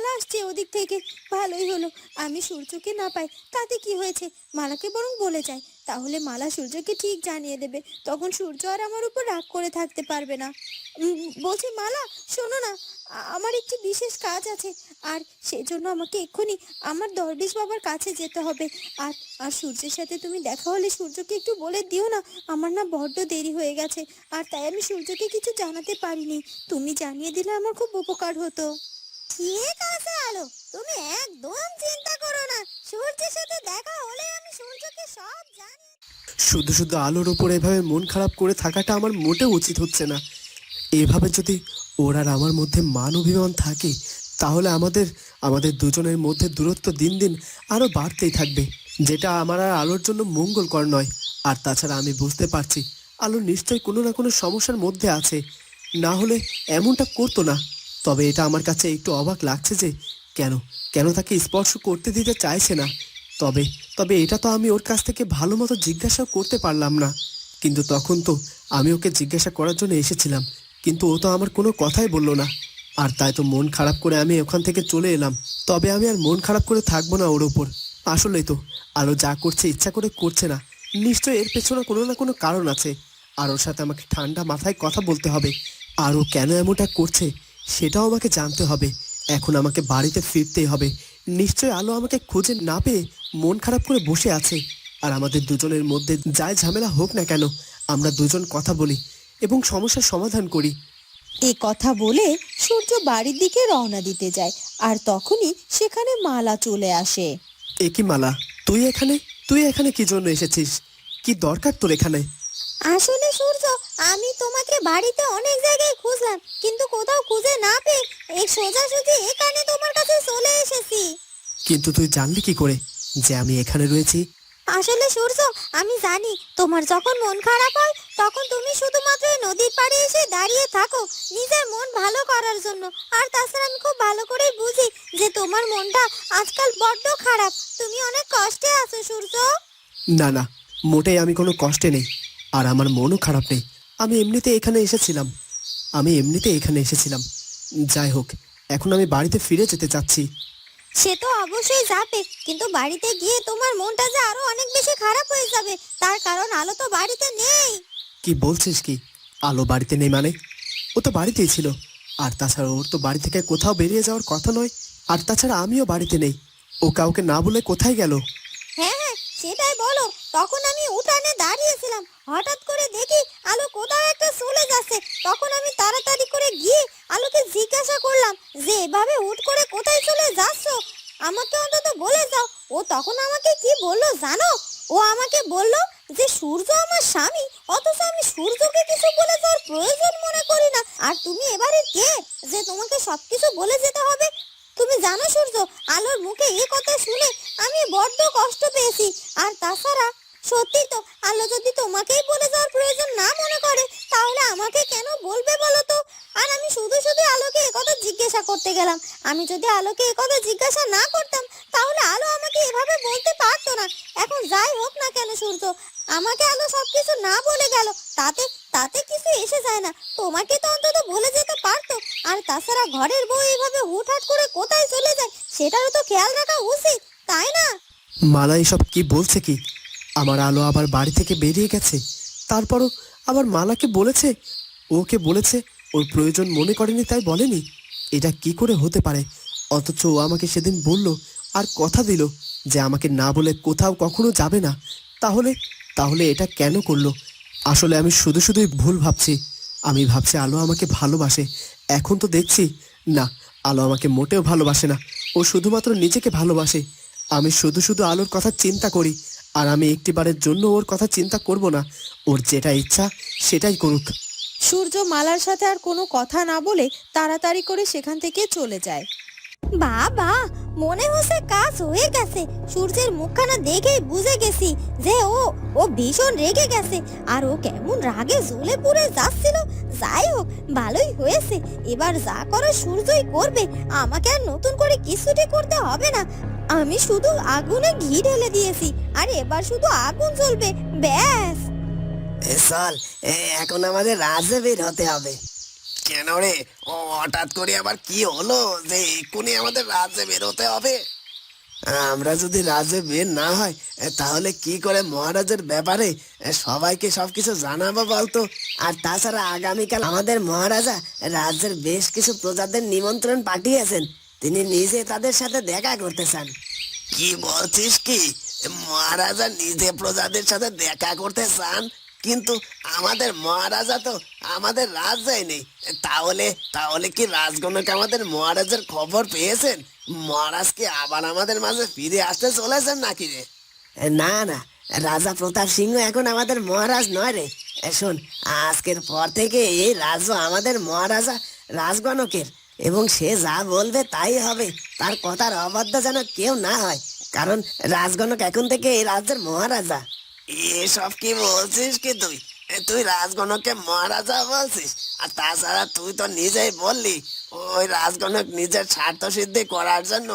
মালা আসছে ওদিক থেকে। ভালোই হলো। আমি সূর্যকে না পাই, তাতে কি হয়েছে? মালাকে বরং বলে যাই। তাহলে মালা সূর্যকে ঠিক জানিয়ে দেবে। তখন সূর্য আর আমার উপর রাগ করে থাকতে পারবে না। বলছি, মালা, শোনো না আমার একটি বিশেষ কাজ আছে। আর সেজন্য আমাকে এক্ষুনি আমার দরবেশ বাবার কাছে যেতে হবে। আর আর সূর্যের সাথে তুমি দেখা হলে সূর্যকে একটু বলে দিও না, আমার না বড্ড দেরি হয়ে গেছে। আর তাই আমি সূর্যকে কিছু জানাতে পারিনি। তুমি জানিয়ে দিলে আমার খুব উপকার হতো। শুধু শুধু আলোর ওপর এভাবে মন খারাপ করে থাকাটা আমার মোটেও উচিত হচ্ছে না। এভাবে যদি ওর আর আমার মধ্যে মান অভিমান থাকে, তাহলে আমাদের আমাদের দুজনের মধ্যে দূরত্ব দিন দিন আরও বাড়তেই থাকবে, যেটা আমার আর আলোর জন্য মঙ্গলকর নয়। আর তাছাড়া আমি বুঝতে পারছি, আলো নিশ্চয়ই কোনো না কোনো সমস্যার মধ্যে আছে। না হলে এমনটা করতো না। তবে এটা আমার কাছে একটু অবাক লাগছে যে কেন? কেন তাকে স্পর্শ করতে দিতে চাইছে না? তবে তবে এটা তো আমি ওর কাছ থেকে ভালো মতো জিজ্ঞাসাও করতে পারলাম না। কিন্তু তখন তো আমি ওকে জিজ্ঞাসা করার জন্য এসেছিলাম, কিন্তু ও তো আমার কোনো কথাই বলল না। আর তাই তো মন খারাপ করে আমি ওখান থেকে চলে এলাম। তবে আমি আর মন খারাপ করে থাকব না ওর ওপর। আসলেই তো আরও যা করছে ইচ্ছা করে করছে না। নিশ্চয়ই এর পেছনে কোনো না কোনো কারণ আছে। আর ওর সাথে আমাকে ঠান্ডা মাথায় কথা বলতে হবে। আর ও কেন এমনটা করছে? সেটাও আমাকে জানতে হবে। এখন আমাকে বাড়িতে ফিরতেই হবে। নিশ্চয় আলো আমাকে খুঁজে না পেয়ে মন খারাপ করে বসে আছে। আর আমাদের দুজনের মধ্যে যাই ঝামেলা হোক না কেন আমরা দুজন কথা বলি এবং সমস্যার সমাধান করি। এ কথা বলে সূর্য বাড়ির দিকে রওনা দিতে যায় আর তখনই সেখানে মালা চলে আসে। এ কি মালা? তুই এখানে? তুই এখানে কি জন্য এসেছিস? কি দরকার তোর এখানে? আসলে আমি তোমাকে বাড়িতে অনেক জায়গায় খুঁজলাম কিন্তু কোথাও খুঁজে না পেয়ে এই সোজাসুজি এখানে তোমার কাছে চলে এসেছি। কিন্তু তুই জানলি কি করে যে আমি এখানে রয়েছি? আসলে সূর্য আমি জানি তোমার যখন মন খারাপ হয় তখন তুমি শুধুমাত্র নদীর পাড়ে এসে দাঁড়িয়ে থাকো নিজের মন ভালো করার জন্য। আর তাছাড়া আমি খুব ভালো করে বুঝি যে তোমার মনটা আজকাল বড্ড খারাপ। তুমি অনেক কষ্টে আছো সূর্য। না না মোটেই আমি কোনো কষ্টে নেই আর আমার মনও খারাপ নেই। আমি এমনিতে এখানে এসেছিলাম। আমি এমনিতে এখানে এসেছিলাম। যাই হোক এখন আমি বাড়িতে ফিরে যেতে চাচ্ছি। সে তো অবশ্যই যাবে কিন্তু বাড়িতে গিয়ে তোমার মনটা যে আরও অনেক বেশি খারাপ হয়ে যাবে তার কারণ আলো তো বাড়িতে নেই। কি বলছিস কি? আলো বাড়িতে নেই মানে? ও তো বাড়িতেই ছিল। আর তাছাড়া ওর তো বাড়ি থেকে কোথাও বেরিয়ে যাওয়ার কথা নয়। আর তাছাড়া আমিও বাড়িতে নেই। ও কাউকে না বলে কোথায় গেল? হ্যাঁ হ্যাঁ সেটাই বলো। তখন আমি দাঁড়িয়েছিলাম হঠাৎ করে দেখি আলো কোথাও একটা চলে যাচ্ছে। তখন আমি তাড়াতাড়ি করে গিয়ে আলোকে জিজ্ঞাসা করলাম, যে এভাবে হুট করে কোথায় চলে যাচ্ছ? আমাকে অন্তত বলে যাও ও তখন আমাকে কি বলল জানো? ও আমাকে বলল যে, সূর্য আমার স্বামী, অথচ আমি সূর্যকে কিছু বলে যাওয়ার প্রয়োজন মনে করি না। আর তুমি এবারে কে? যে তোমাকে সবকিছু বলে যেতে হবে। তুমি জানো সূর্য, আলোর মুখে এ কথা শুনে আমি বড্ড কষ্ট পেয়েছি। আর তাছাড়া সত্যি তো আলো যদি তোমাকেই বলে যাওয়ার প্রয়োজন না মনে করে, তাহলে আমাকে কেন বলবে বলো তো? আর আমি শুধু শুধু আলোকে একথা জিজ্ঞাসা করতে গেলাম। আমি যদি আলোকে একথা জিজ্ঞাসা না করতাম, তাহলে আলো আমাকে এভাবে বলতে পারতো না। এখন যাই হোক না কেন সূর্য, আমাকে আলো সবকিছু না বলে গেল, তাতে তাতে কিছু এসে যায় না। তোমাকে তো অন্তত বলে যেতে পারতো। আর তাছাড়া ঘরের বউ এইভাবে হুটহাট করে কোথায় চলে যায়, সেটারও তো খেয়াল রাখা উচিত, তাই না? মালা এসব কি বলছে কি? আমার আলো আবার বাড়ি থেকে বেরিয়ে গেছে। তারপরও আবার মালাকে বলেছে, ওকে বলেছে, ওর প্রয়োজন মনে করেনি তাই বলেনি। এটা কি করে হতে পারে? অথচ ও আমাকে সেদিন বলল আর কথা দিল যে আমাকে না বলে কোথাও কখনো যাবে না। তাহলে তাহলে এটা কেন করল? আসলে আমি শুধু শুধুই ভুল ভাবছি। আমি ভাবছি আলো আমাকে ভালোবাসে। এখন তো দেখছি, না, আলো আমাকে মোটেও ভালোবাসে না। ও শুধুমাত্র নিজেকে ভালোবাসে। আমি শুধু শুধু আলোর কথা চিন্তা করি। আর আমি একটিবারের জন্য ওর কথা চিন্তা করব না। ওর যেটা ইচ্ছা সেটাই করুক। সূর্য মালার সাথে আর কোনো কথা না বলে তাড়াতাড়ি করে সেখান থেকে চলে যায়। বাবা মনে হচ্ছে কাজ হয়ে গেছে। সূর্যের মুখখানা দেখেই বুঝে গেছি যে ও ও ভীষণ রেগে গেছে। আর ও কেমন রাগে জ্বলে পুড়ে যাচ্ছিল। যাই হোক ভালোই হয়েছে। এবার যা করার সূর্যই করবে। আমাকে আর নতুন করে কিছুটি করতে হবে না। আমি শুধু আগুনে ঘি ঢেলে দিয়েছি আর এবার শুধু আগুন জ্বলবে ব্যাস। এ চল এখন আমাদের রাজে বের হতে হবে। কেন রে? ও হঠাৎ করে আবার কি হলো যে এক্ষুনি আমাদের রাজ্যে বেরোতে হবে? আমরা যদি রাজে বের না হয় এ, তাহলে কি করে মহারাজের ব্যাপারে এ, সবাইকে সবকিছু জানাব বলতো? আর তাছাড়া আগামীকাল আমাদের মহারাজা রাজ্যের বেশ কিছু প্রজাদের নিমন্ত্রণ পাঠিয়েছেন। তিনি নিজে তাদের সাথে দেখা করতে চান। কি বলছিস কি? মহারাজা নিজে প্রজাদের সাথে দেখা করতে চান? কিন্তু আমাদের মহারাজা তো আমাদের রাজ্যে নেই তাহলে তাহলে কি রাজগণক আমাদের মহারাজের খবর পেয়েছেন? মহারাজ কি আবার আমাদের মাঝে ফিরে আসতে চলেছেন নাকি রে? না না, রাজা প্রতাপ সিংহ এখন আমাদের মহারাজ নয় রে। শোন, আজকের পর থেকে এই রাজ্য আমাদের মহারাজা, রাজগণকের এবং সে যা বলবে তাই হবে। তার কথার অবাধ্য যেন কেউ না হয়, কারণ রাজগণক এখন থেকে এই রাজ্যের মহারাজা। এসব কি বলছিস কি তুই? তুই রাজগণককে মহারাজা বলছিস? আর তাছাড়া তুই তো নিজেই বললি, ওই রাজগণক নিজের স্বার্থ সিদ্ধি করার জন্য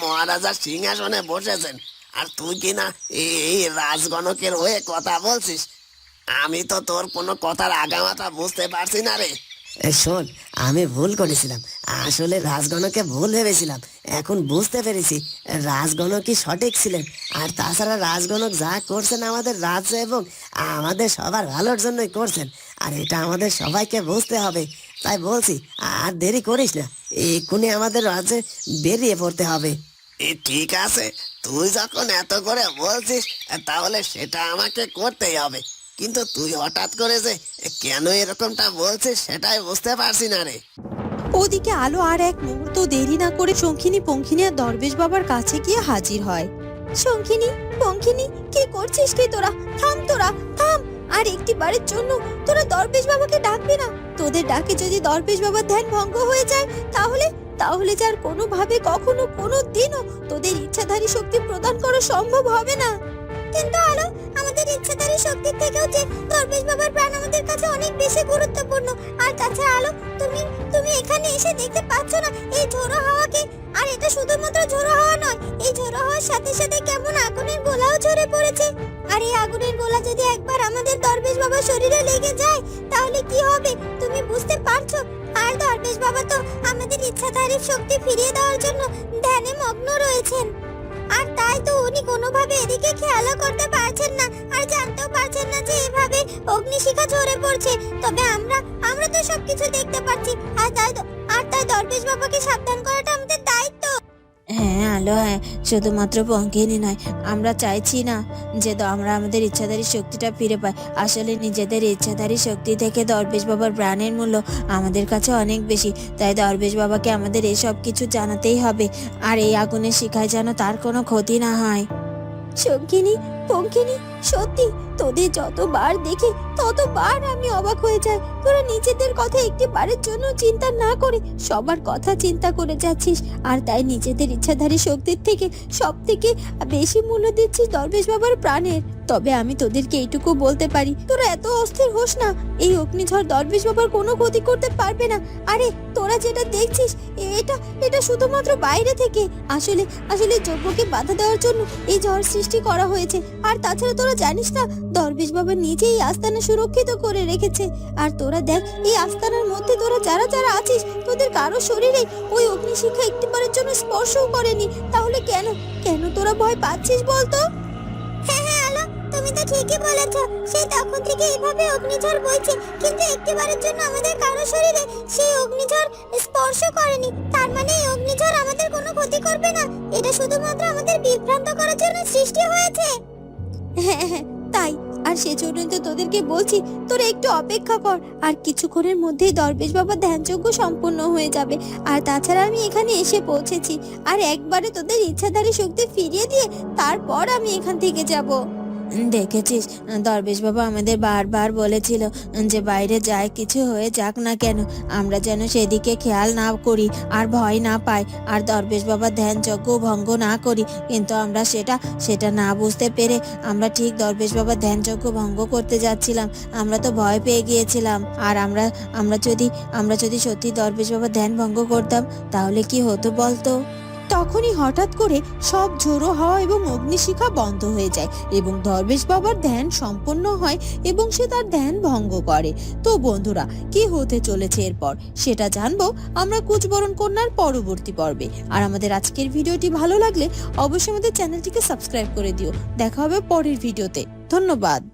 মহারাজা সিংহাসনে বসেছেন। আর তুই কি না এই রাজগণকের হয়ে কথা বলছিস? আমি তো তোর কোনো কথার আগামাথা বুঝতে পারছি না রে। শোন, আমি ভুল করেছিলাম। আসলে রাজগণকে ভুল ভেবেছিলাম। এখন বুঝতে পেরেছি রাজগণকই সঠিক ছিলেন। আর তাছাড়া রাজগণক যা করছেন আমাদের রাজ্য এবং আমাদের সবার ভালোর জন্যই করছেন। আর এটা আমাদের সবাইকে বুঝতে হবে। তাই বলছি, আর দেরি করিস না। এক্ষুনি আমাদের রাজ্যে বেরিয়ে পড়তে হবে। ঠিক আছে। তুই যখন এত করে বলছিস, তাহলে সেটা আমাকে করতেই হবে। কিন্তু তুই হঠাৎ করে যে কেন এরকমটা বলছিস সেটাই বুঝতে পারছি না রে। ওদিকে আলো আর এক মুহূর্ত দেরি না করে শঙ্খিনী পঙ্খিনী আর দরবেশ বাবার কাছে গিয়ে হাজির হয়। শঙ্খিনী পঙ্খিনী কি করছিস কি তোরা? থাম তোরা, থাম। আর একটি বারের জন্য তোরা দরবেশ বাবাকে ডাকবি না। তোদের ডাকে যদি দরবেশ বাবার ধ্যান ভঙ্গ হয়ে যায়, তাহলে তাহলে যার কোনোভাবে, কখনো কোনো দিনও তোদের ইচ্ছাধারী শক্তি প্রদান করা সম্ভব হবে না। কিন্তু আলো, আমাদের ইচ্ছাধারী শক্তির থেকেও যে দরবেশ বাবার প্রাণ আমাদের কাছে অনেক বেশি গুরুত্বপূর্ণ। আর তাছাড়া আলো, তুমি তুমি এখানে এসে দেখতে পাচ্ছ না, এই ঝোড়ো হাওয়াকে আর এটা শুধুমাত্র ঝোড়ো হাওয়া নয়, এই ঝোড়ো হাওয়ার সাথে সাথে কেমন আগুনের গোলাও ঝরে পড়েছে। আর এই আগুনের গোলা যদি একবার আমাদের দরবেশ বাবার শরীরে লেগে যায়, তাহলে কি হবে? তুমি বুঝতে পারছ? আর দরবেশ বাবা তো আমাদের ইচ্ছাধারী শক্তি ফিরিয়ে দেওয়ার জন্য ধ্যানে মগ্ন রয়েছেন। আর তাই তো উনি কোনোভাবে এদিকে খেয়ালও করতে পারছেন না, আর জানতেও পারছেন না যে এভাবে অগ্নিশিখা ঝরে পড়ছে। তবে আমরা আমরা তো সবকিছু দেখতে পাচ্ছি। আর তাই আর তাই দরবেশ বাবাকে সাবধান করাটা আমাদের হ্যাঁ আলো হ্যাঁ শুধুমাত্র পঙ্কিনী নয়, আমরা চাইছি না যে আমরা আমাদের ইচ্ছাধারী শক্তিটা ফিরে পাই। আসলে নিজেদের ইচ্ছাধারী শক্তি থেকে দরবেশ বাবার প্রাণের মূল্য আমাদের কাছে অনেক বেশি, তাই দরবেশ বাবাকে আমাদের এসব সব কিছু জানাতেই হবে। আর এই আগুনের শিখায় যেন তার কোনো ক্ষতি না হয়। শঙ্কিনী পঙ্কিনী, সত্যি তোদের যতবার দেখি, ততবার আমি অবাক হয়ে যাই। তোরা নিজেদের কথা একটি বারের জন্য চিন্তা না করে সবার কথা চিন্তা করে যাচ্ছিস। আর তাই নিজেদের ইচ্ছাধারী শক্তির থেকে সব থেকে বেশি মূল্য দিচ্ছিস দরবেশ বাবার প্রাণের। তবে আমি তোদেরকে এইটুকু বলতে পারি, তোরা এত অস্থির হোস না। এই অগ্নিঝড় দরবেশ বাবার কোনো ক্ষতি করতে পারবে না। আরে, তোরা যেটা দেখছিস, এটা এটা শুধুমাত্র বাইরে থেকে। আসলে আসলে যজ্ঞকে বাধা দেওয়ার জন্য এই ঝড় সৃষ্টি করা হয়েছে। আর তাছাড়া তোরা জানিস না, দরবেশ বাবা নিজে এই আস্তানা সুরক্ষিত করে রেখেছে। আর তোরা দেখ, এই আস্তানার মধ্যে তোরা যারা যারা আছিস, তোদের কারও শরীরে ওই অগ্নিশিখা একটিবারের জন্য স্পর্শও করেনি। তাহলে কেন কেন তোরা ভয় পাচ্ছিস বলতো? তুমি তো ঠিকই বলেছ সেই তখন থেকে এইভাবে অগ্নিঝড় বইছে। কিন্তু একটিবারের জন্য আমাদের কারও শরীরে সেই অগ্নিঝড় স্পর্শ করেনি। তার মানে এই অগ্নিঝড় আমাদের কোনো ক্ষতি করবে না। এটা শুধুমাত্র আমাদের বিভ্রান্ত করার জন্য সৃষ্টি হয়েছে। হ্যাঁ হ্যাঁ তাই। আর সেজন্যই তো তোদেরকে বলছি, তোরা একটু অপেক্ষা কর। আর কিছুক্ষণের মধ্যেই দরবেশ বাবা ধ্যানযজ্ঞ সম্পূর্ণ হয়ে যাবে। আর তাছাড়া আমি এখানে এসে পৌঁছেছি। আর একবারে তোদের ইচ্ছাধারী শক্তি ফিরিয়ে দিয়ে তারপর আমি এখান থেকে যাব। দেখেছিস? দরবেশ বাবা আমাদের বারবার বলেছিল যে বাইরে যায়, কিছু হয়ে যাক না কেন? আমরা যেন সেদিকে খেয়াল না করি আর ভয় না পাই। আর দরবেশ বাবা ধ্যান যজ্ঞ ভঙ্গ না করি, কিন্তু আমরা সেটা সেটা না বুঝতে পেরে আমরা ঠিক দরবেশ বাবা ধ্যান যজ্ঞ ভঙ্গ করতে যাচ্ছিলাম। আমরা তো ভয় পেয়ে গিয়েছিলাম। আর আমরা আমরা যদি আমরা যদি সত্যি দরবেশ বাবা ধ্যান ভঙ্গ করতাম, তাহলে কি হতো বলতো? তখনই হঠাৎ করে সব ঝোড়ো হাওয়া এবং অগ্নিশিখা বন্ধ হয়ে যায় এবং দরবেশ বাবার ধ্যান সম্পন্ন হয় এবং সে তার ধ্যান ভঙ্গ করে। তো বন্ধুরা, কি হতে চলেছে এরপর? সেটা জানব আমরা কুচবরণ কন্যার পরবর্তী পর্বে। আর আমাদের আজকের ভিডিওটি ভালো লাগলে অবশ্যই আমাদের চ্যানেলটিকে সাবস্ক্রাইব করে দিও। দেখা হবে পরের ভিডিওতে। ধন্যবাদ।